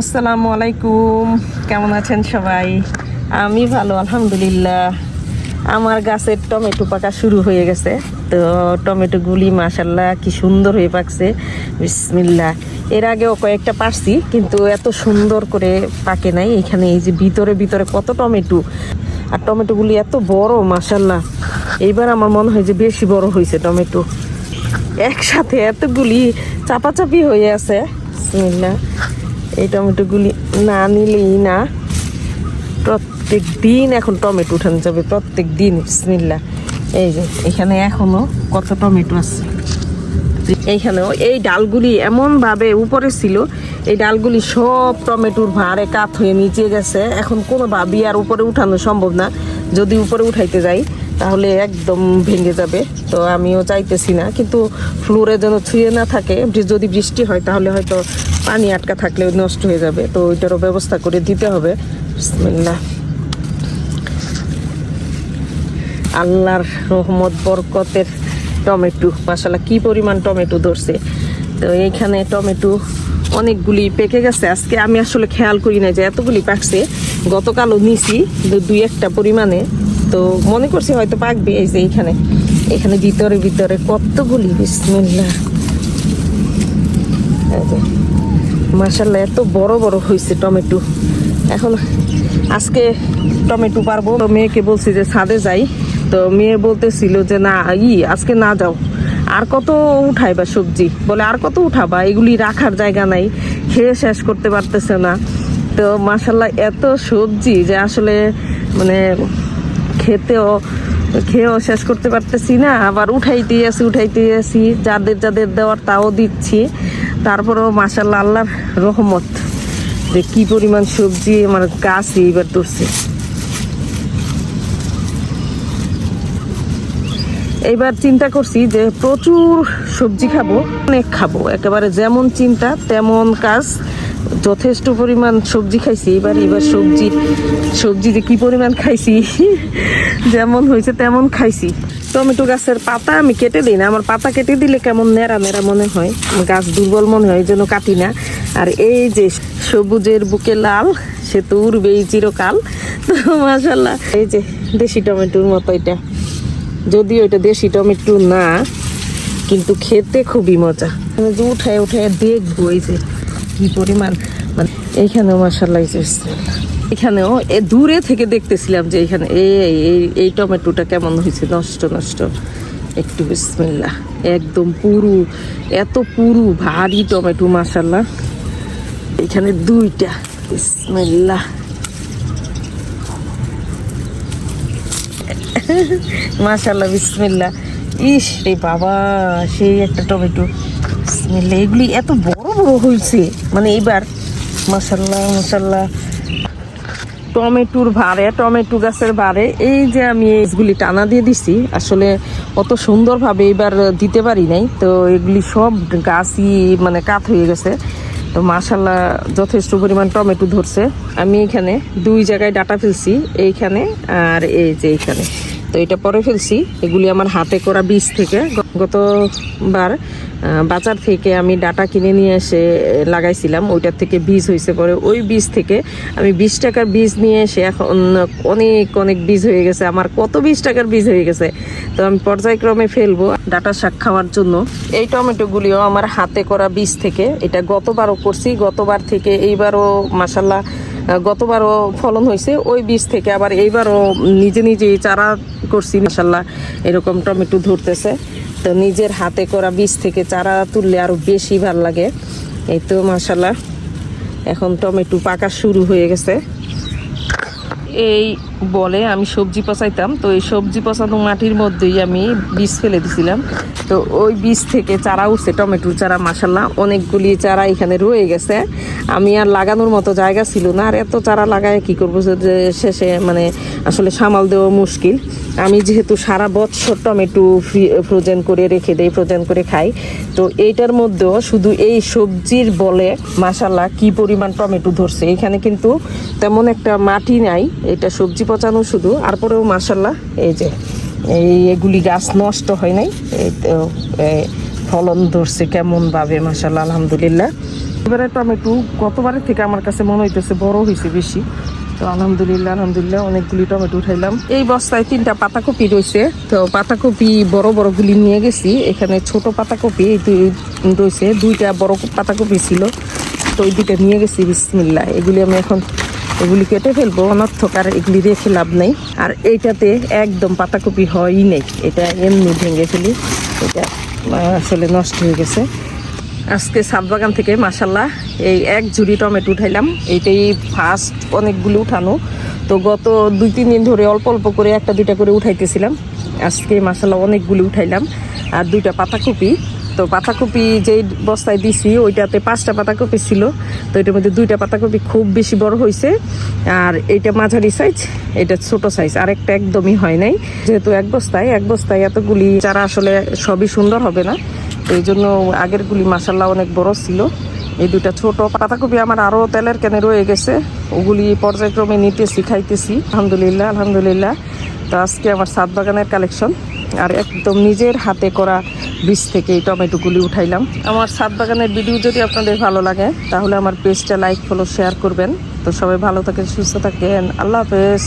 আসসালামু আলাইকুম। কেমন আছেন সবাই? আমি ভালো, আলহামদুলিল্লাহ। আমার গাছের টমেটো পাকা শুরু হয়ে গেছে। তো টমেটোগুলি মাসাল্লাহ কি সুন্দর হয়ে পাকছে। বিসমিল্লা এর আগেও কয়েকটা পারছি, কিন্তু এত সুন্দর করে পাকে নাই। এখানে এই যে ভিতরে ভিতরে কত টমেটো। আর টমেটোগুলি এত বড় মাসাল্লাহ এইবার আমার মনে হয় যে বেশি বড় হয়েছে টমেটো। একসাথে এতগুলি চাপাচাপি হয়ে আছে। বিসমিল্লা এই টমেটোগুলি না নিলেই না। প্রত্যেক দিন এখন টমেটো উঠানো যাবে প্রত্যেক দিন বিসমিল্লা এই যে, এখানে এখনও কত টমেটো আছে। এইখানেও এই ডালগুলি এমন ভাবে উপরে ছিল, এই ডালগুলি সব টমেটোর ভারে কাত হয়ে নিচে গেছে। এখন কোনো ভাবি আর উপরে উঠানো সম্ভব না। যদি উপরে উঠাইতে যাই তাহলে একদম ভেঙে যাবে। তো আমিও চাইতেছি না, কিন্তু ফ্লোরে যেন ছুঁয়ে না থাকে যদি বৃষ্টি হয় তাহলে হয়তো পানি আটকা থাকলে নষ্ট হয়ে যাবে। তো ওইটারও ব্যবস্থা করে দিতে হবে। আল্লাহর রহমত, বরকতের টমেটো মাসাল্লাহ কি পরিমাণ টমেটো ধরছে। তো এইখানে টমেটো অনেকগুলি পেকে গেছে। আজকে আমি আসলে খেয়াল করি না যে এতগুলি পাকছে। গতকালও নিছি দুই একটা পরিমাণে। তো মনে করছি হয়তো পাকবে এই যে এইখানে। এখানে ভিতরে ভিতরে কতগুলি যে মাসাল্লাহ এত বড় বড় হয়েছে টমেটো। এখন আজকে টমেটো পারব। মেয়েকে বলছি যে ছাদে যাই। তো মেয়ে বলতেছিল যে, না, ই, আজকে না যাও। আর কত উঠাইবা সবজি? বলে, আর কত উঠাবা? এগুলি রাখার জায়গা নাই। খেয়ে শেষ করতে পারতেছে না। তো মাসাল্লাহ এত সবজি যে আসলে মানে খেতেও, খেয়েও শেষ করতে পারতেছি না। আবার উঠাইতে আসি উঠাইতে আসি যাদের যাদের দেওয়ার তাও দিচ্ছি। তারপরেও মাসাল্লাহ আল্লাহর রহমত যে কি পরিমাণ সবজি আমার গাছে এইবার ধরছে। এইবার চিন্তা করছি যে প্রচুর সবজি খাব, অনেক খাব। একেবারে যেমন চিন্তা, তেমন কাজ। যথেষ্ট পরিমাণ সবজি খাইছি। এবার এবার সবজি সবজি যে কি পরিমাণ খাইছি, যেমন হয়েছে তেমন খাইছি। টমেটো গাছের পাতা আমি কেটে দিই না। আমার পাতা কেটে দিলে কেমন নেড়া নেড়া মনে হয়। গাছ দুর্বল মনে হয় জন্য কাটি না। আর এই যে সবুজের বুকে লাল, সে তো উড়বেই চিরকাল। তো মাসাল্লাহ এই যে দেশি টমেটোর মতো এটা। যদিও এটা দেশি টমেটো না, কিন্তু খেতে খুবই মজা। উঠায় উঠায় দেখব এই যে। কি পরিমাণ? মানে এইখানেও মাসাল্লাহ এই যে এখানেও এ দূরে থেকে দেখতেছিলাম যে এখানে এই এই টমেটোটা কেমন হয়েছে? নষ্ট নষ্ট। একটু বিসমিল্লা একদম পুরু, এত পুরু, ভারী টমেটো মাসাল্লাহ এখানে দুইটা, বিসমিল্লাহ। মাশাল্লাহ বিসমিল্লা ইস রে বাবা, সেই একটা টমেটো। বিসমিল্লা এগুলি এত বড় হয়েছে মানে এইবার মাশাল্লাহ মাশাল্লাহ টমেটোর ভারে টমেটো গাছের ভারে এই যে আমি এইগুলি টানা দিয়ে দিছি, আসলে অত সুন্দরভাবে এবার দিতে পারি নাই। তো এগুলি সব গাছই মানে কাত হয়ে গেছে। তো মাশাল্লাহ যথেষ্ট পরিমাণ টমেটো ধরছে। আমি এখানে দুই জায়গায় ডাটা ফেলছি, এইখানে আর এই যে এইখানে। তো এটা পরে ফেলছি। এগুলি আমার হাতে করা বীজ থেকে। গতবার বাজার থেকে আমি ডাটা কিনে নিয়ে এসে লাগাইছিলাম। ওইটার থেকে বীজ হয়েছে পরে ওই বীজ থেকে আমি বিশ টাকার বীজ নিয়ে এসে এখন অনেক অনেক বীজ হয়ে গেছে। আমার কত বিশ টাকার বীজ হয়ে গেছে? তো আমি পর্যায়ক্রমে ফেলব ডাটা শাক খাওয়ার জন্য। এই টমেটোগুলিও আমার হাতে করা বীজ থেকে। এটা গতবারও করছি, গতবার থেকে এইবারও মাসাল্লাহ গতবারও ফলন হয়েছে ওই বীজ থেকে আবার এইবারও নিজে নিজেই চারা করছি মাসাল্লাহ এরকম টমেটো ধরতেছে। তো নিজের হাতে করা বীজ থেকে চারা তুললে আরও বেশি ভালো লাগে। এই তো মশালা এখন টমেটো পাকা শুরু হয়ে গেছে। এই বলে আমি সবজি পচাইতাম। তো এই সবজি পচানো মাটির মধ্যেই আমি বীজ ফেলে দিছিলাম। তো ওই বীজ থেকে চারা উঠছে, টমেটোর চারা মাসাল্লাহ অনেকগুলি চারা এখানে রয়ে গেছে। আমি আর লাগানোর মতো জায়গা ছিল না। আর এত চারা লাগায় কি করব শেষে মানে আসলে সামাল দেওয়া মুশকিল। আমি যেহেতু সারা বছর টমেটো ফ্রি, ফ্রোজেন করে রেখে দেই, ফ্রোজেন করে খাই। তো এইটার মধ্যেও শুধু এই সবজির বলে মাসাল্লাহ কি পরিমাণ টমেটো ধরছে। এখানে কিন্তু তেমন একটা মাটি নাই। এটা সবজি পচানো শুধু আর পরেও মাসাল্লাহ এই যে, এই এগুলি গাছ নষ্ট হয় নাই, এই তো ফলন ধরছে কেমন ভাবে মাসাল্লাহ আলহামদুলিল্লাহ। এবারে টমেটো গতবারের থেকে আমার কাছে মনে হইতেছে বড় হয়েছে বেশি। তো আলহামদুলিল্লাহ আলহামদুলিল্লাহ, অনেকগুলি টমেটো উঠাইলাম। এই বস্তায় তিনটা পাতাকপি রয়েছে, তো পাতাকপি বড় বড় গুলি নিয়ে গেছি। এখানে ছোট পাতাকপি রয়েছে, দুইটা বড় পাতাকপি ছিল। তো ওই দুইটা নিয়ে গেছি বিসমিল্লা এগুলি আমি এখন এগুলি কেটে ফেলব, অনর্থক আর এগুলি রেখে লাভ নেই। আর এইটাতে একদম পাতাকপি হয়ই নেই। এটা এমনি ভেঙে ফেলি। এটা আসলে নষ্ট হয়ে গেছে। আজকে সাত বাগান থেকে মাসাল্লাহ এই এক ঝুড়ি টমেটো উঠাইলাম। এইটাই ফার্স্ট অনেকগুলো উঠানো। তো গত দুই, তিন দিন ধরে অল্প অল্প করে একটা, দুইটা করে উঠাইতেছিলাম। আজকে মাসাল্লাহ অনেকগুলো উঠাইলাম। আর দুইটা পাতাকপি। তো পাতাকপি যেই বস্তায় দিছি, ওইটাতে পাঁচটা পাতাকপি ছিল। তো এটার মধ্যে দুইটা পাতাকপি খুব বেশি বড় হয়েছে আর এইটা মাঝারি সাইজ এটা ছোট সাইজ আর একটা একদমই হয় নাই। যেহেতু এক বস্তায় এক বস্তায় এতগুলি চারা আসলে সবই সুন্দর হবে না। এই জন্য আগের গুলি মাসাল্লাহ অনেক বড় ছিল। এই দুটা ছোট পাতাকপি আমার আরও তেলের কেনে রয়ে গেছে। ওগুলি পর্যায়ক্রমে নিতেছি, খাইতেছি। আলহামদুলিল্লাহ আলহামদুলিল্লাহ। তো আজকে আমার সাত বাগানের কালেকশন আর একদম নিজের হাতে করা বীজ থেকে এই টমেটোগুলি উঠাইলাম। আমার সাত বাগানের ভিডিও যদি আপনাদের ভালো লাগে, তাহলে আমার পেজটা লাইক, ফলো, শেয়ার করবেন। তো সবাই ভালো থাকেন, সুস্থ থাকেন। আল্লাহ হাফেজ।